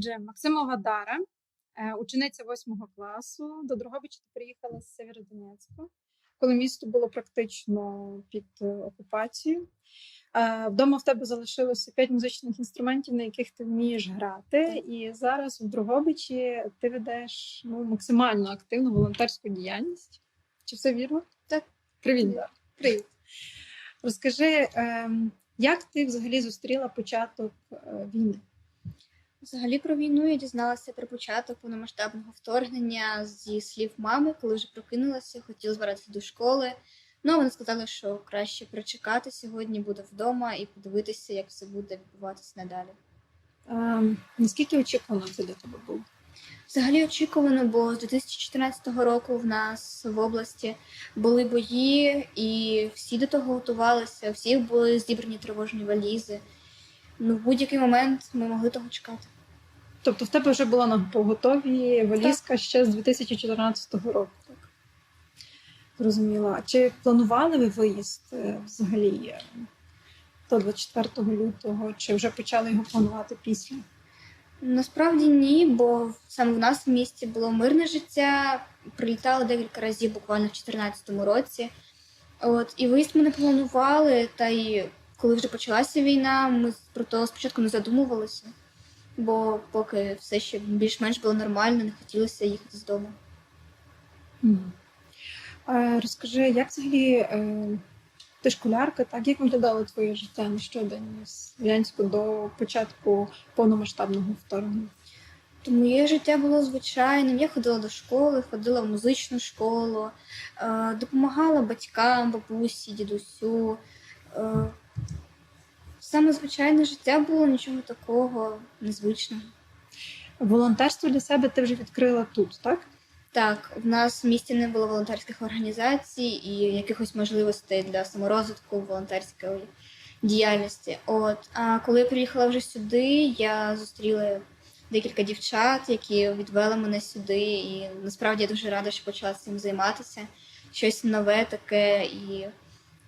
Отже, Максимова Дара, е, учениця 8 класу. До Дрогобича приїхала з Сєвєродонецька, коли місто було практично під е, окупацією. Е, Вдома в тебе залишилося п'ять музичних інструментів, на яких ти вмієш грати. І зараз в Дрогобичі ти ведеш ну, максимально активну волонтерську діяльність. Чи все вірно? Так. Привіт, Дара. Привіт. Розкажи, ем, як ти взагалі зустріла початок війни? Взагалі про війну я дізналася про початок повномасштабного вторгнення зі слів мами, коли вже прокинулася, хотіла збиратися до школи. Ну, вони сказали, що краще прочекати сьогодні, буде вдома і подивитися, як все буде відбуватися надалі. Ем, наскільки очікувано це для тебе було? Взагалі очікувано, бо з 2014 року в нас в області були бої, і всі до того готувалися, у всіх були зібрані тривожні валізи. Ну, в будь-який момент ми могли того чекати. Тобто в тебе вже була на поготові валізка ще з 2014 року. Так. Зрозуміла. Чи планували ви виїзд е, взагалі е, до 24 лютого, чи вже почали його планувати після? Насправді ні, бо саме в нас в місті було мирне життя. Прилітали декілька разів буквально в 2014 році. От і виїзд ми не планували. Та й коли вже почалася війна, ми про то спочатку не задумувалися, бо поки все ще більш-менш було нормально, не хотілося їхати з дому. Е, Розкажи, як взагалі е, ти школярка, так як виглядало твоє життя на щодень з В'янську до початку повномасштабного вторгнення? То моє життя було звичайним. Я ходила до школи, ходила в музичну школу, е, допомагала батькам, бабусі, дідусю. Саме звичайне життя було нічого такого незвичного. Волонтерство для себе ти вже відкрила тут, так? Так, в нас в місті не було волонтерських організацій і якихось можливостей для саморозвитку волонтерської діяльності. От а коли я приїхала вже сюди, я зустріла декілька дівчат, які відвели мене сюди, і насправді я дуже рада, що почала цим займатися. Щось нове таке, і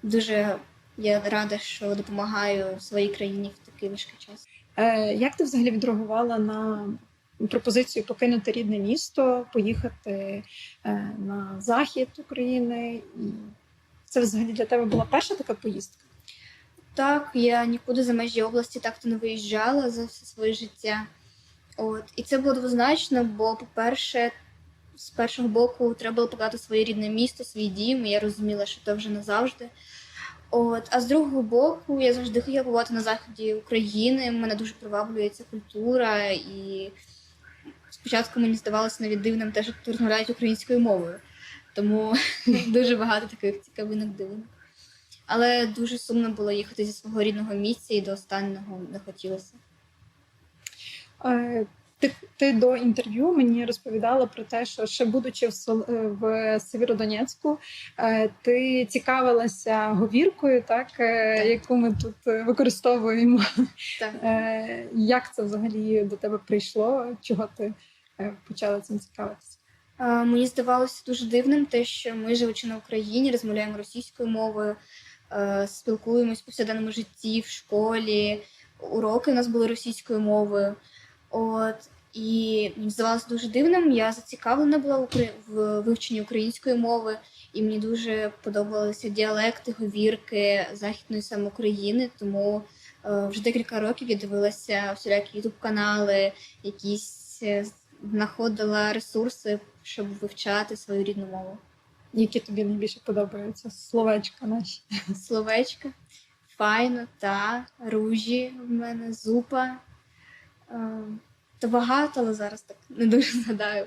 дуже я рада, що допомагаю своїй країні в такий важкий час. Е, Як ти взагалі відреагувала на пропозицію покинути рідне місто, поїхати е, на захід України? І це взагалі для тебе була перша така поїздка? Так, я нікуди за межі області так-то не виїжджала за все своє життя. От. І це було двозначно, бо, по-перше, з першого боку треба було показати своє рідне місто, свій дім, і я розуміла, що це вже назавжди. От. А з другого боку, я завжди хотіла побувати на заході України. Мене дуже приваблює ця культура, і спочатку мені здавалося навіть дивним те, що тут розмовляють українською мовою. Тому дуже багато таких цікавинок дивних. Але дуже сумно було їхати зі свого рідного місця і до останнього не хотілося. Ти, ти до інтерв'ю мені розповідала про те, що ще будучи в, Сол- е, в Сєвєродонецьку, е, ти цікавилася говіркою, так, е, Так. яку ми тут використовуємо. Так. Як це взагалі до тебе прийшло? Чого ти почала цим цікавитися? Мені здавалося дуже дивним те, що ми, живучи на Україні, розмовляємо російською мовою, спілкуємось в повсякденному житті, в школі. Уроки у нас були російською мовою. От і мені здавалося дуже дивним. Я зацікавлена була в укр- в вивченні української мови, і мені дуже подобалися діалекти, говірки західної саме України. Тому е, вже декілька років я дивилася всілякі ютуб канали, якісь е, знаходила ресурси, щоб вивчати свою рідну мову. Які тобі найбільше подобаються? Словечка наші. Словечка, файно, та, ружі в мене, зупа. Е, Та багато, але зараз так не дуже згадаю.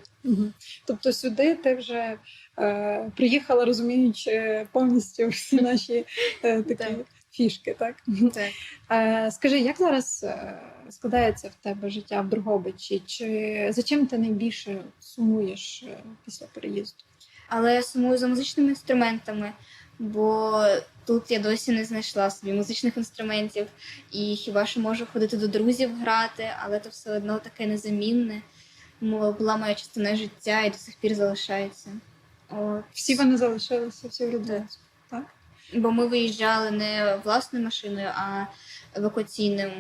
Тобто сюди ти вже е, приїхала, розуміючи повністю всі наші е, такі Так. фішки, так? Так. Е, скажи, як зараз е, складається в тебе життя в Дрогобичі? Чи за чим ти найбільше сумуєш е, після переїзду? Але я сумую за музичними інструментами, бо тут я досі не знайшла собі музичних інструментів і хіба що можу ходити до друзів грати, але це все одно таке незамінне. Була моя частина життя і до сих пір залишається. От. Всі вони залишилися в Сєвєродонецьку, так? Бо ми виїжджали не власною машиною, а евакуаційним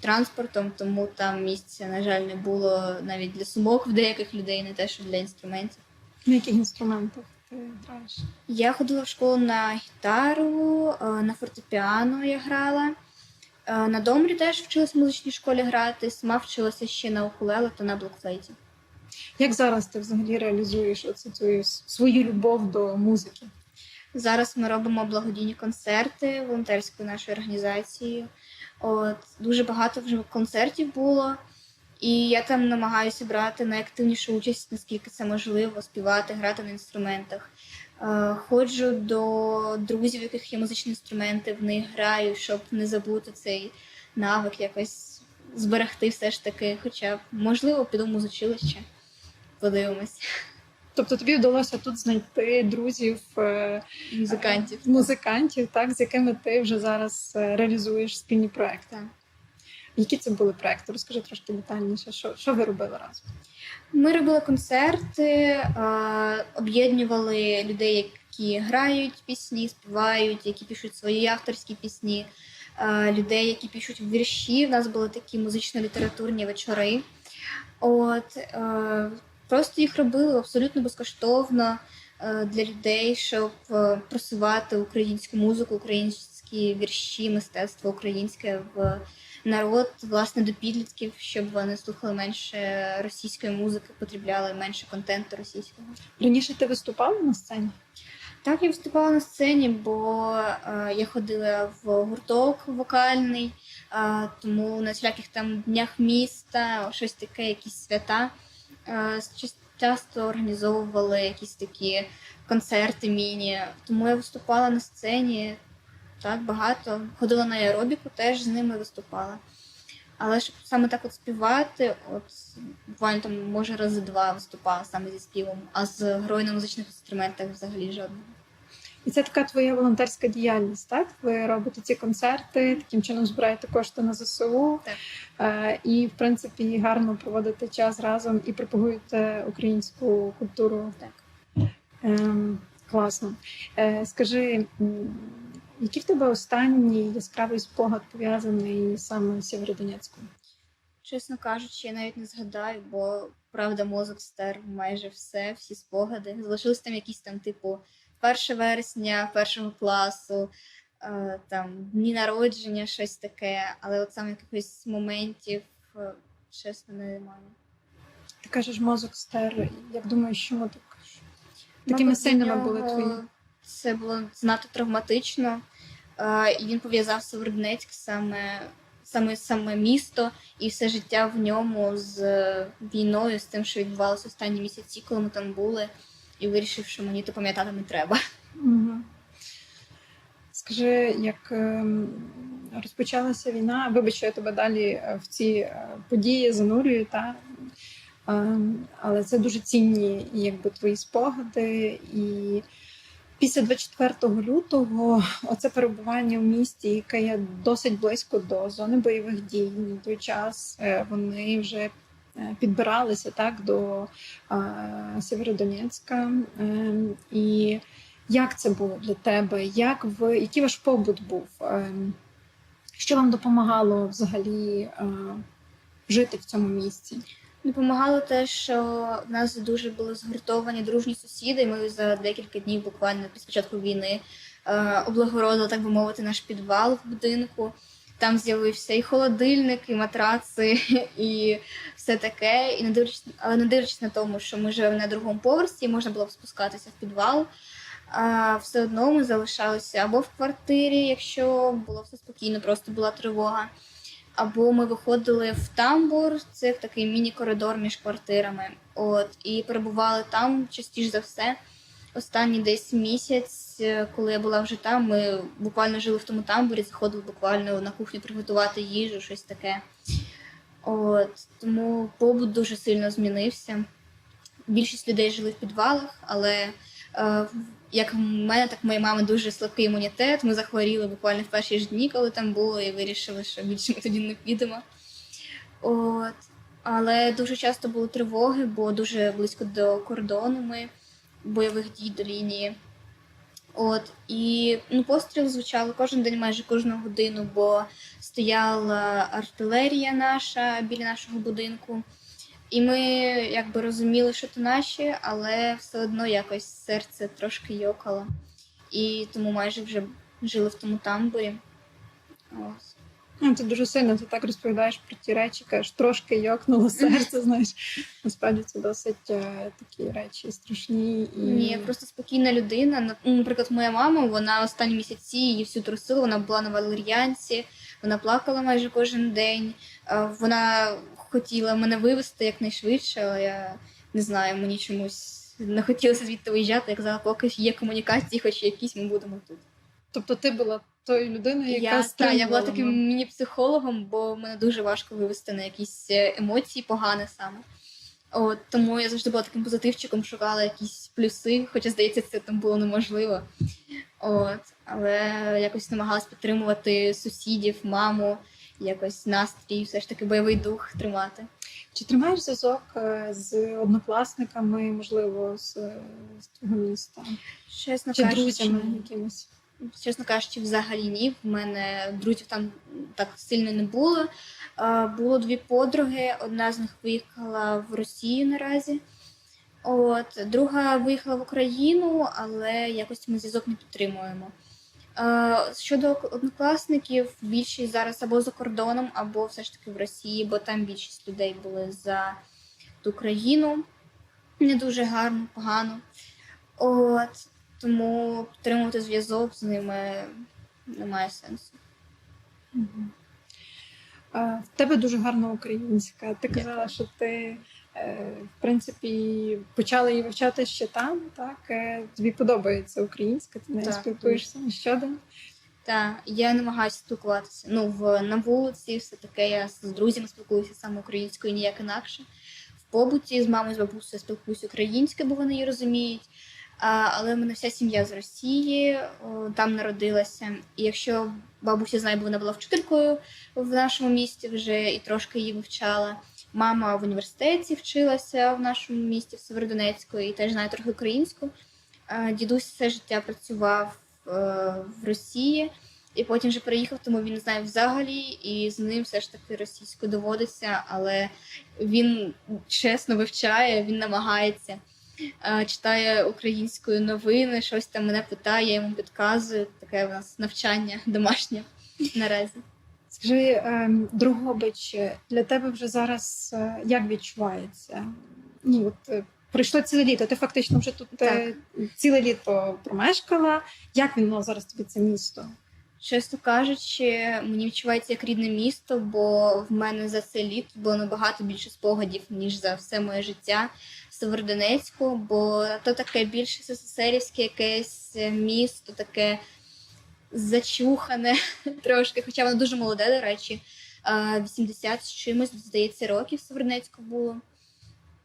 транспортом, тому там місця, на жаль, не було навіть для сумок в деяких людей, не те, що для інструментів. На яких інструментах? Я ходила в школу на гітару, е, на фортепіано я грала. Е, На домрі теж вчилась в музичній школі грати, сама вчилася ще на укулеле та на блокфлейті. Як зараз ти взагалі реалізуєш оцю твою свою любов до музики? Зараз ми робимо благодійні концерти волонтерською нашою організацією. От дуже багато вже концертів було, і я там намагаюся брати найактивнішу участь, наскільки це можливо, співати, грати на інструментах. Е, Ходжу до друзів, яких є музичні інструменти, в них граю, щоб не забути цей навик, якось зберегти все ж таки. Хоча, можливо, піду в музичилище. Подивимось. Тобто тобі вдалося тут знайти друзів е, Музикантів. музикантів, так, з якими ти вже зараз е, реалізуєш спільні проекти. Які це були проекти? Розкажи трошки детальніше, що, що ви робили разом? Ми робили концерти, об'єднували людей, які грають пісні, співають, які пишуть свої авторські пісні, людей, які пишуть вірші. У нас були такі музично-літературні вечори. От, просто їх робили абсолютно безкоштовно для людей, щоб просувати українську музику, українські вірші, мистецтво українське в народ, власне, до підлітків, щоб вони слухали менше російської музики, потребляли менше контенту російського. Раніше ти виступала на сцені? Так, я виступала на сцені, бо е, я ходила в гурток вокальний, е, тому на всіляких там днях міста, щось таке, якісь свята. Е, часто організовували якісь такі концерти міні. Тому я виступала на сцені так багато. Ходила на аеробіку, теж з ними виступала. Але щоб саме так от співати, от буквально там може рази два виступала саме зі співом, а з грою на музичних інструментах взагалі жодного. І це така твоя волонтерська діяльність, так? Ви робите ці концерти, таким чином збираєте кошти на ЗСУ. Так. Е, і, в принципі, гарно проводите час разом і пропагуєте українську культуру. Так. Ем, класно. Е, скажи, який в тебе останній яскравий спогад пов'язаний саме з Сєвєродонецьком? Чесно кажучи, я навіть не згадаю, бо правда мозок стер майже все, всі спогади. Залишились там якісь там, типу, 1 вересня першого класу, е, там дні народження, щось таке, але от саме якихось моментів, е, чесно, немає. Ти кажеш, мозок стер. Як думаєш, чому так? Такими Мабуть, сильними були твої. Це було занадто травматично. Е, І він пов'язав Северодонецьк саме, саме, саме місто і все життя в ньому з е, війною, з тим, що відбувалося останні місяці, коли ми там були, і вирішив, що мені то пам'ятати не треба. Угу. Скажи, як ем, розпочалася війна, вибач, я тебе далі е, в ці події занурюю, та? Ем, але це дуже цінні якби, твої спогади. І після 24 лютого оце перебування в місті, яке є досить близько до зони бойових дій. На той час е, вони вже е, підбиралися так, до е, Сєвєродонецька. І як це було для тебе? Як ви, який ваш побут був? Що вам допомагало взагалі жити в цьому місці? Допомагало те, що в нас дуже були згуртовані дружні сусіди. Ми за декілька днів, буквально після початку війни, е, облагородили, так би мовити, наш підвал в будинку. Там з'явився і холодильник, і матраци, і все таке. І не дивлячись, але не дивлячись на тому, що ми живемо на другому поверсі, можна було б спускатися в підвал. А все одно ми залишалися або в квартирі, якщо було все спокійно, просто була тривога. Або ми виходили в тамбур, це такий міні-коридор між квартирами. От, і перебували там частіше за все. Останній десь місяць, е, коли я була вже там, ми буквально жили в тому тамбурі, заходили буквально на кухню приготувати їжу, щось таке. От, тому побут дуже сильно змінився. Більшість людей жили в підвалах, але е, як в мене, так в моєї мами дуже слабкий імунітет. Ми захворіли буквально в перші ж дні, коли там було, і вирішили, що більше ми тоді не підемо. От. Але дуже часто були тривоги, бо дуже близько до кордону ми бойових дій до лінії. От і ну, постріл звучали кожен день, майже кожну годину, бо стояла артилерія наша біля нашого будинку. І ми якби розуміли, що то наші, але все одно якось серце трошки йокало. І тому майже вже жили в тому тамбурі. Ось. Ну, Це дуже сильно, ти так розповідаєш про ті речі, кажеш, трошки йокнуло серце, знаєш. Насправді це досить е, такі речі страшні і Ні, я просто спокійна людина. Ну, Наприклад, моя мама, вона останні місяці її всю трусила, вона була на валер'янці, вона плакала майже кожен день. Е, Вона хотіла мене вивезти якнайшвидше, але я не знаю, мені чомусь не хотілося звідти виїжджати. Я казала, поки є комунікації, хоч якісь, ми будемо тут. Тобто ти була тою людиною, яка Я, та, я була таким мені міні-психологом, бо мене дуже важко вивести на якісь е, емоції погане саме. От, тому я завжди була таким позитивчиком, шукала якісь плюси, хоча, здається, це там було неможливо. От, але якось намагалась підтримувати сусідів, маму, якось настрій, все ж таки бойовий дух тримати. Чи тримаєш зв'язок е, з однокласниками, можливо, з, з твого міста? Чесно Чи кажучи, друзями якимись? Чесно кажучи, взагалі ні. В мене друзів там так сильно не було. Було дві подруги. Одна з них виїхала в Росію наразі. От, друга виїхала в Україну, але якось ми зв'язок не підтримуємо. Щодо однокласників, більшість зараз або за кордоном, або все ж таки в Росії, бо там більшість людей були за ту країну. Не дуже гарно, погано. От, тому підтримувати зв'язок з ними немає сенсу. В тебе дуже гарна українська. Ти казала, що ти, е, в принципі, почала її вивчати ще там, так? Е, Тобі подобається українська, ти нею Так, спілкуєшся щодень. Та я намагаюся спілкуватися. Ну, в на вулиці, все таке. Я з друзями спілкуюся саме українською, ніяк інакше. В побуті з мамою, з бабусею спілкуюся українською, бо вони її розуміють. Але в мене вся сім'я з Росії, там народилася. І якщо бабуся знає, бо вона була вчителькою в нашому місті вже і трошки її вивчала. Мама в університеті вчилася в нашому місті, в Северодонецьку, і теж знає трохи українську. Дідусь все життя працював е, в Росії, і потім вже приїхав, тому він знає взагалі, і з ним все ж таки російською доводиться, але він чесно вивчає, він намагається. Е, Читає українською новини, щось там мене питає, я йому підказую. Таке у нас навчання домашнє наразі. Скажи, ем, Другобич, для тебе вже зараз е, як відчувається? Ну, от, е, пройшло ціле літо, ти фактично вже тут е, ціле літо промешкала. Як воно зараз тобі це місто? Чесно кажучи, мені відчувається як рідне місто, бо в мене за це літо було набагато більше спогадів, ніж за все моє життя Северодонецьку, бо то таке більше СССРівське якесь місто, таке зачухане трошки, хоча воно дуже молоде, до речі. а, 80 з чимось, здається, років Северодонецьку було.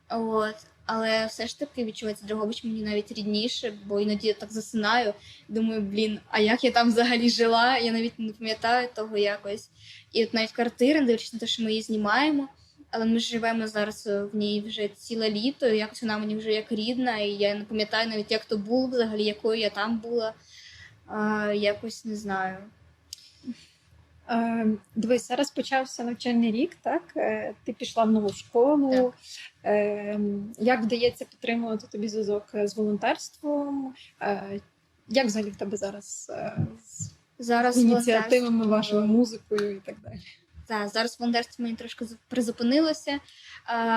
От. Але все ж таки відчувається Дрогобич мені навіть рідніше, бо іноді я так засинаю. Думаю, блін, а як я там взагалі жила? Я навіть не пам'ятаю того якось. І от навіть квартира, дивлячись на те, що ми її знімаємо, але ми живемо зараз е, в ній вже ціле літо. і Якось вона мені вже як рідна, і я не пам'ятаю навіть, як то було взагалі, якою я там була. А, якось не знаю. Е, Дивись, зараз почався навчальний рік, так? Е, Ти пішла в нову школу. Е, Як вдається підтримувати тобі зв'язок з волонтерством? Е, Як взагалі в тебе зараз е, з Зараз ініціативами, волонтерство- вашою музикою і так далі? Так, зараз волонтерство мені трошки призупинилося,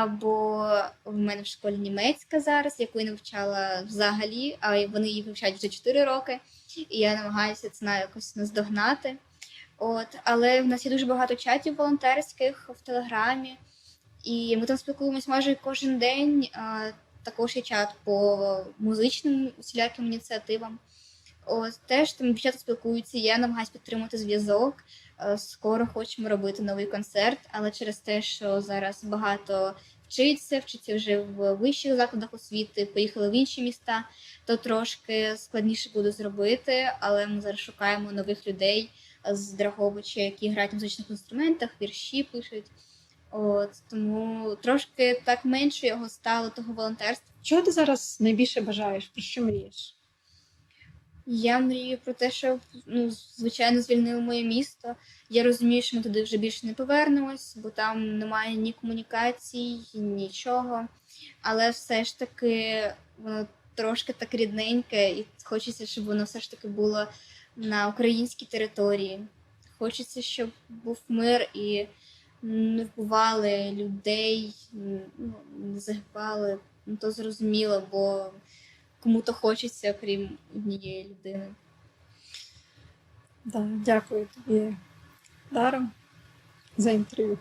бо в мене в школі німецька зараз, яку я не вивчала взагалі, а вони її вивчають вже 4 роки, і я намагаюся це якось наздогнати. От, але в нас є дуже багато чатів волонтерських в Телеграмі, і ми там спілкуємось майже кожен день. Також є чат по музичним усіляким ініціативам. От, теж там дівчата спілкуються, я намагаюся підтримати зв'язок. Е, Скоро хочемо робити новий концерт, але через те, що зараз багато вчиться, вчиться вже в вищих закладах освіти, поїхали в інші міста, то трошки складніше буде зробити. Але ми зараз шукаємо нових людей з Драгобича, які грають на музичних інструментах, вірші пишуть. От тому трошки так менше його стало того волонтерства. Чого ти зараз найбільше бажаєш? Про що мрієш? Я мрію про те, щоб ну, звичайно звільнили моє місто. Я розумію, що ми туди вже більше не повернемось, бо там немає ні комунікацій, нічого. Але все ж таки воно трошки так рідненьке, і хочеться, щоб воно все ж таки було на українській території. Хочеться, щоб був мир і не вбивали людей, ну, не загибали. Ну, то зрозуміло, бо кому-то хочеться, крім однієї людини. Да, дякую тобі, Даро, за інтерв'ю.